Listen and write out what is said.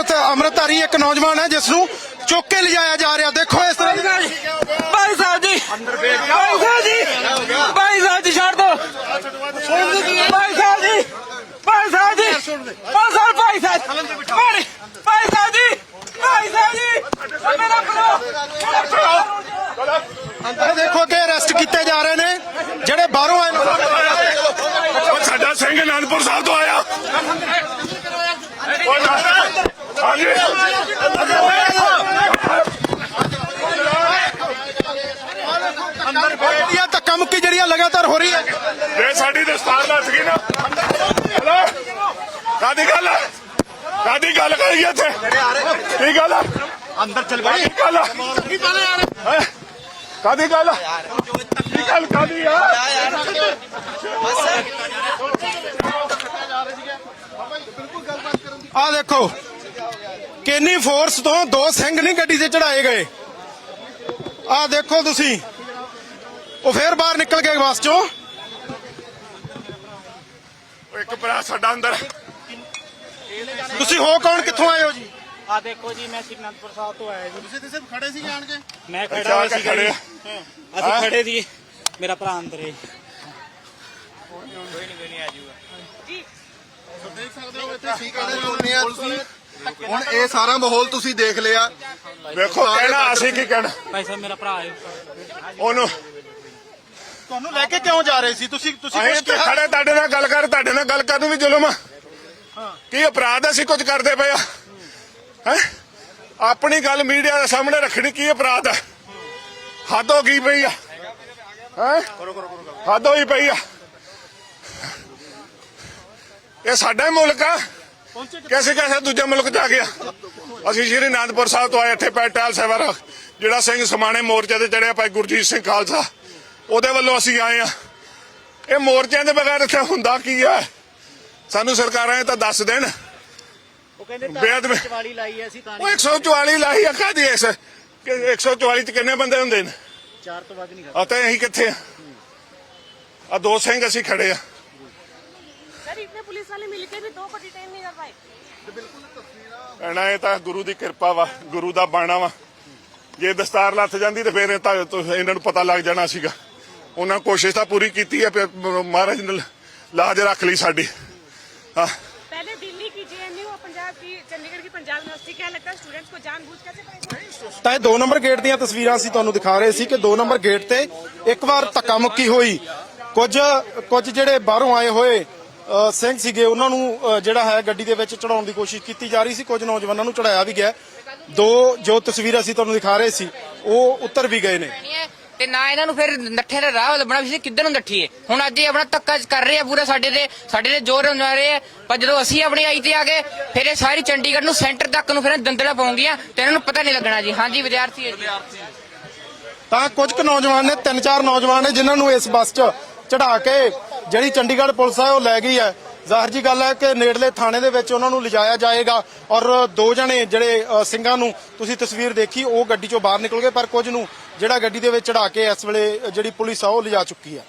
ਅੰਮ੍ਰਿਤ ਅੰਮ੍ਰਿਤਧਾਰੀ ਇੱਕ ਨੌਜਵਾਨ ਹੈ ਜਿਸ ਨੂੰ ਚੁੱਕ ਕੇ ਲਿਜਾਇਆ ਜਾ ਰਿਹਾ। ਦੇਖੋ ਇਸ ਤਰ੍ਹਾਂ ਦੀ ਭਾਈ ਸਾਹਿਬ ਜੀ। ਭਾਈ ਸਾਹਿਬ ਜੀ ਭਾਈ ਸਾਹਿਬ ਜੀ ਛੱਡ ਦੋ। ਭਾਈ ਸਾਹਿਬ ਜੀ ਭਾਈ ਸਾਹਿਬ ਜੀ ਭਾਈ ਸਾਹਿਬ ਭਾਈ ਸਾਹਿਬ। ਭਾਈ ਸਾਹਿਬ ਜੀ ਭਾਈ ਸਾਹਿਬ ਜੀ। ਮੇਰਾ ਭਰਾ ਇਹ ਦੇਖੋ ਕਿ ਅਰੈਸਟ ਕੀਤੇ ਜਾ ਰਹੇ ਨੇ। ਜਿਹੜੇ ਬਾਹਰੋਂ ਆਏ ਨੇ ਸਾਡਾ ਸਿੰਘ ਅਨੰਦਪੁਰ ਸਾਹਿਬ ਤੋਂ ਆਇਆ ਉਹ ਨਾ- ਹਾਂਜੀ ਇਹ ਧੱਕਾ ਮੁੱਕੀ ਜਿਹੜੀ ਆ ਲਗਾਤਾਰ ਹੋ ਰਹੀ ਹੈ ਜੇ ਸਾਡੀ ਦਸਤਾਰ ਲੱਥ ਗਈ ਨਾ ਹਲੋ ਕਾਦੀ ਗੱਲ? ਕਾਦੀ ਗੱਲ ਕਰੀ ਇੱਥੇ ਕੀ ਗੱਲ? ਅੰਦਰ ਚਲ ਕਾਦੀ ਗੱਲ? ਹੈਂ? ਕਾਦੀ ਗੱਲ? ਕੀ ਗੱਲ ਕਾਦੀ ਆ ਆ ਦੇਖੋ ਕਿੰਨੀ ਫੋਰਸ ਤੋਂ ਦੋ ਸਿੰਘ ਨਹੀਂ ਗੱਡੀ ਤੇ ਚੜਾਏ ਗਏ ਆ ਦੇਖੋ ਤੁਸੀਂ ਉਹ ਫੇਰ ਬਾਹਰ ਨਿਕਲ ਗਏ ਬੱਸ ਚੋਂ। ਉਹ ਇੱਕ ਭਰਾ ਸਾਡਾ ਅੰਦਰ। ਤੁਸੀਂ ਹੋ ਕੌਣ? ਕਿੱਥੋਂ ਆਏ ਹੋ ਜੀ? ਆ ਦੇਖੋ ਜੀ ਮੈਂ ਸਿਕੰਦਪੁਰ ਸਾਹਿਬ ਤੋਂ ਆਇਆ ਜੀ। ਤੁਸੀਂ ਤੇ ਸਿਰਫ ਖੜੇ ਸੀ ਜਾਣ ਕੇ? ਮੈਂ ਖੜਾ ਹੋਇਆ ਸੀ ਖੜੇ। ਅਸੀਂ ਖੜੇ ਸੀ ਮੇਰਾ ਭਰਾ ਅੰਦਰ ਹੈ। ਦੇਖ ਸਕਦੇ ਹੋ ਇੱਥੇ ਸੀ ਕਹਿੰਦੇ ਹੁੰਦੇ ਆ। ਤੁਸੀਂ ਹੁਣ ਇਹ ਸਾਰਾ ਮਾਹੌਲ ਤੁਸੀਂ ਦੇਖ ਲਿਆ। ਵੇਖੋ ਕਹਿਣਾ ਅਸੀਂ ਕੀ ਕਹਿਣਾ। ਭਾਈ ਸਾਹਿਬ ਮੇਰਾ ਭਰਾ ਹੈ ਉਹਨੂੰ ਤੁਹਾਨੂੰ ਲੈ ਕੇ ਕਿਉਂ ਜਾ ਰਹੇ ਸੀ? ਤੁਸੀਂ ਤੁਸੀਂ ਅਸੀਂ ਇੱਥੇ ਕਿਹਾ? ਖੜੇ ਤੁਹਾਡੇ ਨਾਲ ਗੱਲ ਕਰ ਤੁਹਾਡੇ ਨਾਲ ਗੱਲ ਕਰਨ ਵੀ ਜ਼ੁਲਮ ਆ। ਕੀ ਅਪਰਾਧ ਅਸੀਂ ਕੁਝ ਕਰਦੇ ਪਏ ਆ? ਹੈ? ਆਪਣੀ ਗੱਲ ਮੀਡੀਆ ਦੇ ਸਾਹਮਣੇ ਰੱਖਣੀ ਕੀ ਅਪਰਾਧ ਆ? ਹੱਦ ਹੋ ਗਈ ਪਈ ਆ। ਹੈ? ਹੱਦ ਹੋਈ ਪਈ ਆ। ਇਹ ਸਾਡਾ ਹੀ ਮੁਲਕ ਆ। ਕਿਸੇ ਕਿਸੇ ਦੂਜੇ ਮੁਲਕ ਜਾ ਗਿਆ ਅਸੀਂ ਸ਼੍ਰੀ ਅਨੰਦਪੁਰ ਸਾਹਿਬ ਤੋਂ ਆਏ ਇੱਥੇ ਪੈਟਾਲ ਸੇਵਰ ਜਿਹੜਾ ਸਿੰਘ ਸਮਾਣੇ ਮੋਰਚੇ ਤੇ ਚੜਿਆ ਭਾਈ ਗੁਰਜੀਤ ਸਿੰਘ ਖਾਲਸਾ। ਉਹਦੇ ਵੱਲੋਂ ਅਸੀਂ ਆਏ ਆ ਇਹ ਮੋਰਚਿਆਂ ਦੇ ਬਗੈਰ ਇੱਥੇ ਹੁੰਦਾ ਕੀ ਆ ਸਾਨੂੰ ਸਰਕਾਰਾਂ ਤਾਂ ਦੱਸ ਦੇਣ। ਉਹ ਕਹਿੰਦੇ ਬੇਅਦ ਲਾਈ ਐ ਅਸੀਂ ਤਾਂ ਉਹ 144 ਲਾਈ ਆ ਕਾਦੀ ਇਸ। 144 ਚ ਕਿੰਨੇ ਬੰਦੇ ਹੁੰਦੇ ਨੇ? ਚਾਰ ਤੋਂ ਵੱਧ ਨਹੀਂ ਆ ਤਾਂ ਇਹੀ ਕਿੱਥੇ ਆ? ਆ ਦੋ ਸਿੰਘ ਅਸੀਂ ਖੜੇ ਆ। ਸਰ ਇਤਨੇ ਪੁਲਿਸ ਵਾਲੇ ਮਿਲ ਕੇ ਵੀ ਦੋ ਪਟੀ ਟਾਈਮ ਨਹੀਂ ਕਰ ਪਾਏ। ਭੈਣਾ ਇਹ ਤਾਂ ਗੁਰੂ ਦੀ ਕਿਰਪਾ ਵਾ ਗੁਰੂ ਦਾ ਬਾਣਾ ਵਾ। ਜਾਂਦੀ ਤੇ ਫੇਰ ਪਤਾ ਲੱਗ ਜਾਣਾ ਸੀਗਾ। ਉਹਨਾਂ ਕੋਸ਼ਿਸ਼ ਤਾਂ ਪੂਰੀ ਕੀਤੀ ਹੈ ਫਿਰ ਮਹਾਰਾਜ ਨੇ ਲਾਜ ਰੱਖ ਲਈ ਸਾਡੀ ਹਾਂ पहले दिल्ली की जेएनयू और पंजाब की चंडीगढ़ की पंजाब यूनिवर्सिटी क्या लगता है स्टूडेंट्स को जानबूझ कैसे परेशान ਤਾਂ ਇਹ 2 ਨੰਬਰ ਗੇਟ ਦੀਆਂ ਤਸਵੀਰਾਂ ਅਸੀਂ ਤੁਹਾਨੂੰ ਦਿਖਾ ਰਹੇ ਸੀ ਕਿ 2 ਨੰਬਰ ਗੇਟ ਤੇ ਇੱਕ ਵਾਰ ਧੱਕਾ ਮੁੱਕੀ ਹੋਈ ਕੁਝ ਕੁਝ ਜਿਹੜੇ ਬਾਹਰੋਂ ਆਏ ਹੋਏ ਅ, ਸਿੰਘ ਸੀਗੇ ਉਹਨਾਂ ਨੂੰ ਅ, ਜਿਹੜਾ ਹੈ ਗੱਡੀ ਦੇ ਵਿੱਚ ਚੜਾਉਣ ਦੀ ਕੋਸ਼ਿਸ਼ ਕੀਤੀ ਜਾ ਰਹੀ ਸੀ ਕੁਝ ਨੌਜਵਾਨਾਂ ਨੂੰ ਚੜਾਇਆ ਵੀ ਗਿਆ ਦੋ ਜੋ ਤਸਵੀਰਾਂ ਅਸੀਂ ਤੁਹਾਨੂੰ ਦਿਖਾ ਰਹੇ ਸੀ ਉਹ ਉੱਤਰ ਵੀ ਗਏ ਨੇ ਨਹੀਂ ਹੈ ਤੇ ਨਾ ਇਹਨਾਂ ਨੂੰ ਫਿਰ ਨੱਠੇ ਦਾ ਰਾਹ ਲੱਭਣਾ ਵੀ ਸੀ, ਕਿੱਧਰ ਨੂੰ ਨੱਠੀਏ? ਹੁਣ ਅੱਜ ਇਹ ਆਪਣਾ ਧੱਕਾ ਕਰ ਰਹੇ ਆ, ਪੂਰਾ ਸਾਡੇ ਤੇ ਸਾਡੇ ਤੇ ਜ਼ੋਰ ਲਾ ਰਹੇ ਆ। ਪਰ ਜਦੋਂ ਅਸੀਂ ਆਪਣੀ ਆਈ ਤੇ ਆ ਗਏ, ਫਿਰ ਇਹ ਸਾਰੀ ਚੰਡੀਗੜ੍ਹ ਨੂੰ ਸੈਂਟਰ ਤੱਕ ਨੂੰ ਫਿਰ ਦੰਦਲਾ ਪਾਉਂਗੀਆਂ ਤੇ ਇਹਨਾਂ ਨੂੰ ਪਤਾ ਨਹੀਂ ਲੱਗਣਾ ਜੀ। ਹਾਂਜੀ, ਵਿਦਿਆਰਥੀ ਹੈ ਜੀ। ਤਾਂ ਕੁਝ ਕੁ ਨੌਜਵਾਨ ਨੇ, ਤਿੰਨ ਚਾਰ ਨੌਜਵਾਨ ਨੇ ਜਿਨ੍ਹਾਂ ਨੂੰ ਇਸ ਬੱਸ 'ਚ ਚੜਾ ਕੇ ਜਿਹੜੀ ਚੰਡੀਗੜ੍ਹ ਪੁਲਿਸ ਆ, ਉਹ ਲੈ ਗਈ ਹੈ। ਜ਼ਾਹਰ ਜੀ ਗੱਲ ਹੈ ਕਿ ਨੇੜਲੇ ਥਾਣੇ ਦੇ ਵਿੱਚ ਉਹਨਾਂ ਨੂੰ ਲਿਜਾਇਆ ਜਾਏਗਾ ਔਰ ਦੋ ਜਣੇ ਜਿਹੜੇ ਸਿੰਘਾਂ ਨੂੰ ਤੁਸੀਂ ਤਸਵੀਰ ਦੇਖੀ, ਉਹ ਗੱਡੀ 'ਚੋਂ ਬਾਹਰ ਨਿਕਲ ਗਏ, ਪਰ ਕੁਝ ਨੂੰ ਜਿਹੜਾ ਗੱਡੀ ਦੇ ਵਿੱਚ ਚੜਾ ਕੇ ਇਸ ਵੇਲੇ ਜਿਹੜੀ ਪੁਲਿਸ ਆ, ਉਹ ਲਿਜਾ ਚੁੱਕੀ ਹੈ।